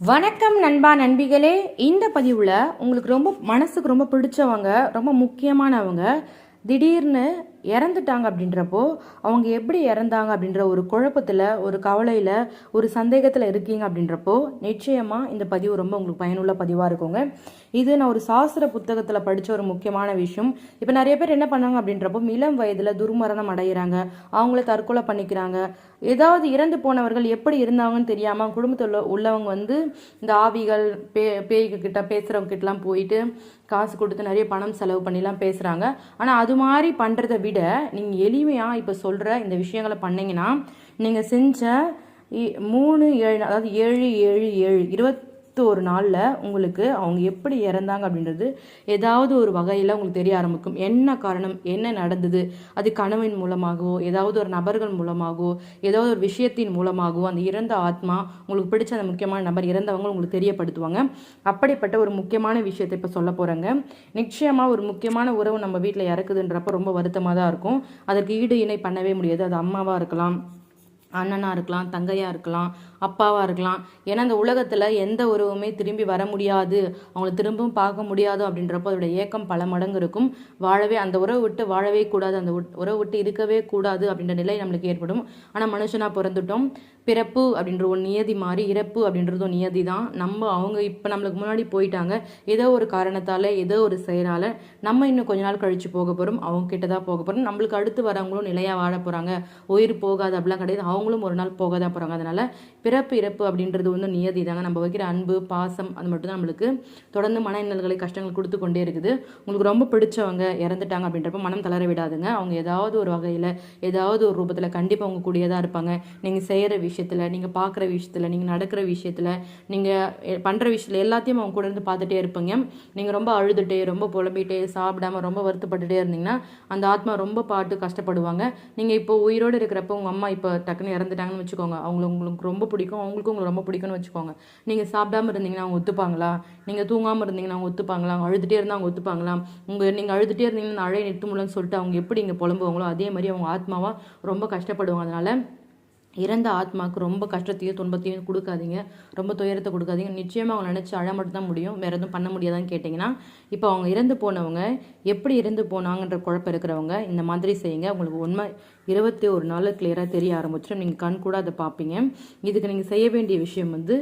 வணக்கம் நண்பா நண்பிகளே. இந்த பதிவில் உங்களுக்கு ரொம்ப மனசுக்கு ரொம்ப பிடிச்சவங்க ரொம்ப முக்கியமானவங்க திடீர்னு இறந்துட்டாங்க அப்படின்றப்போ அவங்க எப்படி இறந்தாங்க அப்படின்ற ஒரு குழப்பத்தில் ஒரு கவலையில் ஒரு சந்தேகத்தில் இருக்கீங்க அப்படின்றப்போ நிச்சயமாக இந்த பதிவு ரொம்ப உங்களுக்கு பயனுள்ள பதிவாக இருக்குங்க. இது நான் ஒரு சாஸ்திர புத்தகத்தில் படித்த ஒரு முக்கியமான விஷயம். இப்போ நிறைய பேர் என்ன பண்ணாங்க அப்படின்றப்போ இளம் வயதில் துர்மரணம் அடைகிறாங்க அவங்கள தற்கொலை பண்ணிக்கிறாங்க. ஏதாவது இறந்து போனவர்கள் எப்படி இருந்தாங்கன்னு தெரியாமல் குடும்பத்தில் உள்ளவங்க வந்து இந்த ஆவிகள் பே பேய்க கிட்ட பேசுகிறவங்க கிட்டலாம் போயிட்டு காசு கொடுத்து நிறைய பணம் செலவு பண்ணிலாம் பேசுகிறாங்க ஆனால் அது மாதிரி பண்ணுறதை விட நீங்கள் எளிமையாக இப்போ சொல்கிற இந்த விஷயங்களை பண்ணீங்கன்னா நீங்கள் செஞ்ச மூணு ஏழு அதாவது ஏழு ஏழு ஏழு ஒரு நாளில் உங்களுக்கு அவங்க எப்படி இறந்தாங்க அப்படின்றது ஏதாவது ஒரு வகையில் உங்களுக்கு தெரிய ஆரம்பிக்கும். என்ன காரணம்? என்ன நடந்தது? அது கனவின் மூலமாகவோ ஏதாவது ஒரு நபர்கள் மூலமாகவோ ஏதாவது ஒரு விஷயத்தின் மூலமாகவோ அந்த இறந்த ஆத்மா உங்களுக்கு பிடிச்ச அந்த முக்கியமான நபர் இறந்தவங்க உங்களுக்கு தெரியப்படுத்துவாங்க. அப்படிப்பட்ட ஒரு முக்கியமான விஷயத்தை இப்போ சொல்ல போகிறாங்க நிச்சயமாக ஒரு முக்கியமான உறவு நம்ம வீட்டில் இறக்குதுன்றப்ப ரொம்ப வருத்தமாக தான் இருக்கும். அதற்கு ஈடு இணை பண்ணவே முடியாது. அது அம்மாவாக இருக்கலாம் அண்ணனாக இருக்கலாம் தங்கையாக இருக்கலாம் அப்பாவாக இருக்கலாம். ஏன்னா இந்த உலகத்தில் எந்த உறவுமே திரும்பி வர முடியாது. அவங்கள திரும்பவும் பார்க்க முடியாது அப்படின்றப்போ அதோட ஏக்கம் பல மடங்கு இருக்கும். வாழவே அந்த உறவு விட்டு வாழவே கூடாது. அந்த உறவு விட்டு இருக்கவே கூடாது அப்படின்ற நிலை நம்மளுக்கு ஏற்படும். ஆனால் மனுஷனாக பிறந்துட்டோம். பிறப்பு அப்படின்ற ஒரு நியதி மாதிரி இறப்பு அப்படின்றதும் நியதி தான். நம்ம அவங்க இப்போ நம்மளுக்கு முன்னாடி போயிட்டாங்க. ஏதோ ஒரு காரணத்தால் ஏதோ ஒரு செயலால் நம்ம இன்னும் கொஞ்ச நாள் கழித்து போக போகிறோம் அவங்க கிட்ட தான் போக போகிறோம் நம்மளுக்கு அடுத்து வரவங்களும் நிலையாக வாழ போகிறாங்க உயிர் போகாது அப்படிலாம் கிடையாது. அவங்களும் ஒரு நாள் போக தான் போகிறாங்க அதனால் பிறப்பு இறப்பு அப்படின்றது வந்து நியதி தாங்க. நம்ம வைக்கிற அன்பு பாசம் அது மட்டும் தான் நம்மளுக்கு. தொடர்ந்து மன இன்னல்களை கஷ்டங்கள் கொடுத்து கொண்டே இருக்குது. உங்களுக்கு ரொம்ப பிடிச்சவங்க இறந்துட்டாங்க அப்படின்றப்ப மனம் தளர விடாதுங்க. அவங்க ஏதாவது ஒரு வகையில் ஏதாவது ஒரு ரூபத்தில் கண்டிப்பாக உங்க கூடயே தான் இருப்பாங்க. நீங்கள் செய்கிற விஷயத்தில் நீங்கள் பார்க்குற விஷயத்தில் நீங்கள் நடக்கிற விஷயத்தில் நீங்கள் பண்ணுற விஷயத்தில் எல்லாத்தையும் அவங்க கூட இருந்து பார்த்துட்டே இருப்பீங்க. நீங்கள் ரொம்ப அழுதுட்டே ரொம்ப புலம்பிகிட்டே சாப்பிடாம ரொம்ப வருத்தப்பட்டுட்டே இருந்தீங்கன்னா அந்த ஆத்மா ரொம்ப பாட்டு கஷ்டப்படுவாங்க. நீங்கள் இப்போ உயிரோடு இருக்கிறப்ப உங்கள் அம்மா இப்போ டக்குன்னு இறந்துட்டாங்கன்னு வச்சுக்கோங்க. அவங்கள உங்களுக்கு ரொம்ப பிடிக்கும் அவங்களுக்கும் உங்களுக்கு ரொம்ப பிடிக்கும்னு வச்சுக்கோங்க. நீங்கள் சாப்பிடாம இருந்தீங்கன்னா அவங்க ஒத்துப்பாங்களா? நீங்கள் தூங்காமல் இருந்தீங்கன்னா அவங்க ஒத்துப்பாங்களா? அவங்க அழுதுகிட்டே இருந்தால் அவங்க ஒத்துப்பாங்களா? உங்கள் நீங்கள் அழுதுகிட்டே இருந்தீங்கன்னா அழைய நிறுத்த முடியலன்னு சொல்லிட்டு அவங்க எப்படி இங்கே புலம்புவாங்களோ அதே மாதிரி அவங்க ஆத்மாவாக ரொம்ப கஷ்டப்படுவாங்க. அதனால் இறந்த ஆத்மாவுக்கு ரொம்ப கஷ்டத்தையும் துன்பத்தையும் கொடுக்காதீங்க. ரொம்ப துயரத்தை கொடுக்காதீங்க. நிச்சயமாக அவங்க நினச்சி அழ மட்டும் தான் முடியும். வேறு எதுவும் பண்ண முடியாதான்னு கேட்டிங்கன்னா இப்போ அவங்க இறந்து போனவங்க எப்படி இறந்து போனாங்கன்ற குழப்பம் இருக்கிறவங்க இந்த மாதிரி செய்யுங்க. உங்களுக்கு உண்மை இருபத்தி ஒரு நாளில் கிளியராக தெரிய ஆரம்பிச்சிடும். நீங்கள் கண் கூட அதை பார்ப்பீங்க. இதுக்கு நீங்கள் செய்ய வேண்டிய விஷயம் வந்து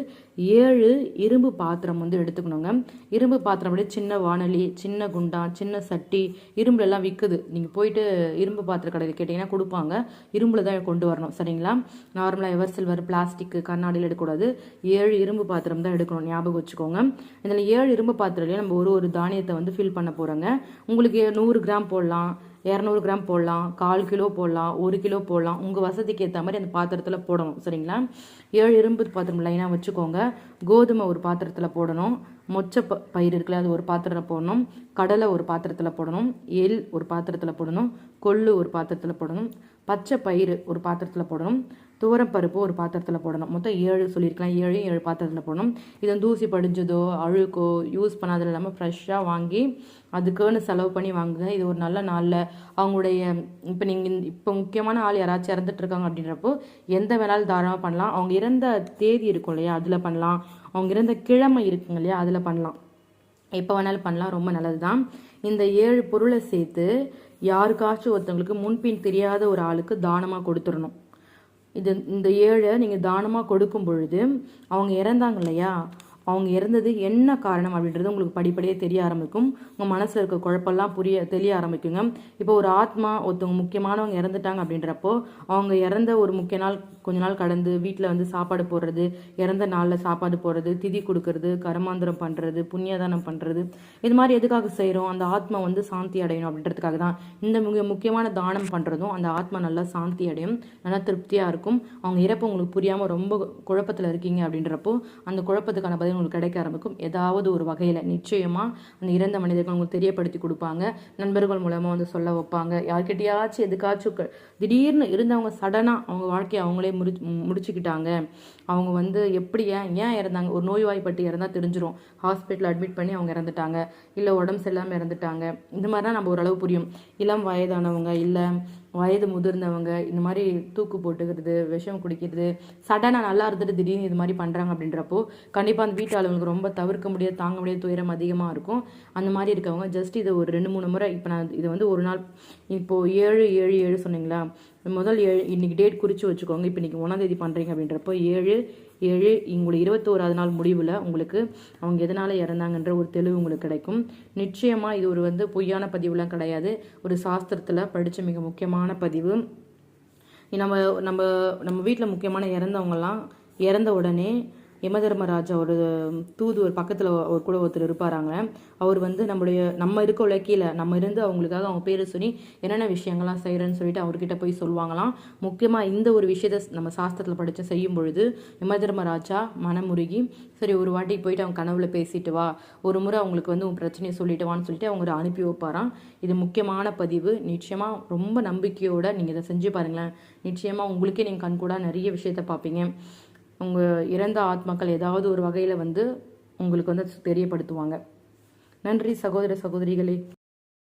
ஏழு இரும்பு பாத்திரம் வந்து எடுத்துக்கணுங்க. இரும்பு பாத்திரம் அப்படியே சின்ன வானொலி சின்ன குண்டா சின்ன சட்டி இரும்புல எல்லாம் விற்குது நீங்கள் போயிட்டு இரும்பு பாத்திர கடையில் கேட்டிங்கன்னா கொடுப்பாங்க. இரும்புல தான் கொண்டு வரணும். சரிங்களா? நார்மலாக எவர் சில்வர் பிளாஸ்டிக் கண்ணாடியில் எடுக்கக்கூடாது. ஏழு இரும்பு பாத்திரம் தான் எடுக்கணும். ஞாபகம் வச்சுக்கோங்க. இதில் ஏழு இரும்பு பாத்திரத்துலையும் நம்ம ஒரு ஒரு தானியத்தை வந்து ஃபில் பண்ண போகிறோங்க உங்களுக்கு நூறு கிராம் போடலாம் இரநூறு கிராம் போடலாம் கால் கிலோ போடலாம் ஒரு கிலோ போடலாம். உங்கள் வசதிக்கு ஏற்ற மாதிரி அந்த பாத்திரத்தில் போடணும் சரிங்களா? ஏழு இரும்பு பாத்திரம் லைனாக வச்சுக்கோங்க. கோதுமை ஒரு பாத்திரத்தில் போடணும். மொச்சை ப பயிர் இருக்குல்ல அது ஒரு பாத்திரத்தில் போடணும். கடலை ஒரு பாத்திரத்தில் போடணும். எள் ஒரு பாத்திரத்தில் போடணும். கொள்ளு ஒரு பாத்திரத்தில் போடணும். பச்சை பயிறு ஒரு பாத்திரத்தில் போடணும். துவரப்பருப்பு ஒரு பாத்திரத்தில் போடணும். மொத்தம் ஏழு சொல்லியிருக்கலாம். ஏழு ஏழு பாத்திரத்தில் போடணும். இது தூசி படிஞ்சதோ அழுக்கோ யூஸ் பண்ணாதது இல்லாமல் ஃப்ரெஷ்ஷாக வாங்கி அதுக்குன்னு செலவு பண்ணி வாங்குங்க. இது ஒரு நல்ல நாளில் அவங்களுடைய இப்போ நீங்கள் இப்போ முக்கியமான ஆள் யாராச்சும் இறந்துட்டு இருக்காங்க அப்படின்றப்போ எந்த வேணாலும் தாராளமாக பண்ணலாம். அவங்க இறந்த தேதி இருக்கும் இல்லையா? அதில் பண்ணலாம். அவங்க இறந்த கிழமை இருக்குங்க இல்லையா? அதில் பண்ணலாம். எப்போ வேணாலும் பண்ணலாம். ரொம்ப நல்லது தான் இந்த ஏழு பொருளை சேர்த்து யாருக்காச்சும் ஒருத்தவங்களுக்கு முன்பின் தெரியாத ஒரு ஆளுக்கு தானமாக கொடுத்துடணும். இது இந்த ஏழை நீங்கள் தானமாக கொடுக்கும் பொழுது அவங்க இறந்தாங்க இல்லையா? அவங்க இறந்தது என்ன காரணம் அப்படின்றது உங்களுக்கு படிப்படியே தெரிய ஆரம்பிக்கும். உங்கள் மனசில் இருக்க குழப்பெல்லாம் புரிய தெரிய ஆரம்பிக்குங்க. இப்போ ஒரு ஆத்மா ஒருத்தவங்க முக்கியமானவங்க இறந்துட்டாங்க அப்படின்றப்போ அவங்க இறந்த ஒரு முக்கிய நாள் கொஞ்ச நாள் கடந்து வீட்டில் வந்து சாப்பாடு போடுறது இறந்த நாளில் சாப்பாடு போடுறது திதி கொடுக்கறது கருமாந்திரம் பண்ணுறது புண்ணியதானம் பண்ணுறது இது மாதிரி எதுக்காக செய்கிறோம் அந்த ஆத்மா வந்து சாந்தி அடையணும் அப்படின்றதுக்காக தான். இந்த மிக முக்கியமான தானம் பண்ணுறதும் அந்த ஆத்மா நல்லா சாந்தி அடையும் நல்லா திருப்தியாக இருக்கும். அவங்க இறப்பு உங்களுக்கு புரியாமல் ரொம்ப குழப்பத்தில் இருக்கீங்க அப்படின்றப்போ அந்த குழப்பத்துக்கான பதில் உங்களுக்கு கிடைக்க ஆரம்பிக்கும். ஏதாவது ஒரு வகையில் நிச்சயமாக அந்த இறந்த மனிதர்கள் உங்களுக்கு தெரியப்படுத்தி கொடுப்பாங்க. நண்பர்கள் மூலமாக வந்து சொல்ல வைப்பாங்க. யார்கிட்டயாச்சும் எதுக்காச்சும் திடீர்னு இருந்தவங்க சடனாக அவங்க வாழ்க்கையை அவங்களே முடி முடிச்சுக்கிட்டாங்க. அவங்க வந்து எப்படி ஏன் ஏன் இறந்தாங்க? ஒரு நோய்வாய்ப்பட்டு இறந்தால் தெரிஞ்சிடும் ஹாஸ்பிட்டலில் அட்மிட் பண்ணி அவங்க இறந்துட்டாங்க. இல்லை உடம்பு சரியில்லாமல் இறந்துட்டாங்க. இந்த மாதிரிலாம் நம்ம ஓரளவு புரியும். இளம் வயதானவங்க இல்லை வயது முதிர்ந்தவங்க இந்த மாதிரி தூக்கு போட்டுக்கிறது விஷம் குடிக்கிறது சடனாக நல்லா இருந்துட்டு திடீர்னு இது மாதிரி பண்ணுறாங்க அப்படின்றப்போ கண்டிப்பாக அந்த வீட்டாளவங்களுக்கு ரொம்ப தவிர்க்க முடியாது தாங்க முடியாத துயரம் அதிகமாக இருக்கும். அந்த மாதிரி இருக்கவங்க ஜஸ்ட் இதை ஒரு ரெண்டு மூணு முறை இப்போ நான் இதை வந்து ஒரு நாள் இப்போது ஏழு ஏழு ஏழு சொன்னீங்களா? முதல் ஏழு இன்றைக்கி டேட் குறித்து வச்சுக்கோங்க. இப்போ இன்றைக்கி ஒன்றாம் தேதி பண்ணுறீங்க அப்படின்றப்போ ஏழு ஏழு உங்களுடைய இருபத்தோராது நாள் முடிவில் உங்களுக்கு அவங்க எதனால் இறந்தாங்கன்ற ஒரு தெளிவு உங்களுக்கு கிடைக்கும். நிச்சயமாக இது ஒரு வந்து பொய்யான பதிவுலாம் கிடையாது. ஒரு சாஸ்திரத்தில் படித்த மிக முக்கியமான பதிவு. நம்ம நம்ம நம்ம வீட்டில் முக்கியமான இறந்தவங்கலாம் இறந்த உடனே யமதர்மராஜாவோட ஒரு பக்கத்தில் ஒரு கூட ஒருத்தர் இருப்பாராங்க. அவர் வந்து நம்மளுடைய நம்ம இருக்க உள்ள கீழே நம்ம இருந்து அவங்களுக்காக அவங்க பேரை சொல்லி என்னென்ன விஷயங்கள்லாம் செய்கிறேன்னு சொல்லிட்டு அவர்கிட்ட போய் சொல்லுவாங்களாம். முக்கியமாக இந்த ஒரு விஷயத்தை நம்ம சாஸ்திரத்தில் படித்து செய்யும் பொழுது யமதர்மராஜா மனமுருகி சரி ஒரு வாட்டி போயிட்டு அவங்க கனவுல பேசிட்டு வா. ஒரு முறை அவங்களுக்கு வந்து உன் பிரச்சனையை சொல்லிட்டு வான்னு சொல்லிட்டு அவங்க அனுப்பி வைப்பாராம். இது முக்கியமான பதிவு. நிச்சயமாக ரொம்ப நம்பிக்கையோடு நீங்கள் இதை செஞ்சு பாருங்களேன். நிச்சயமாக உங்களுக்கே நீங்கள் கண்கூடா நிறைய விஷயத்த பார்ப்பீங்க. உங்கள் இறந்த ஆத்மாக்கள் ஏதாவது ஒரு வகையில் வந்து உங்களுக்கு வந்து தெரியப்படுத்துவாங்க. நன்றி சகோதர சகோதரிகளே.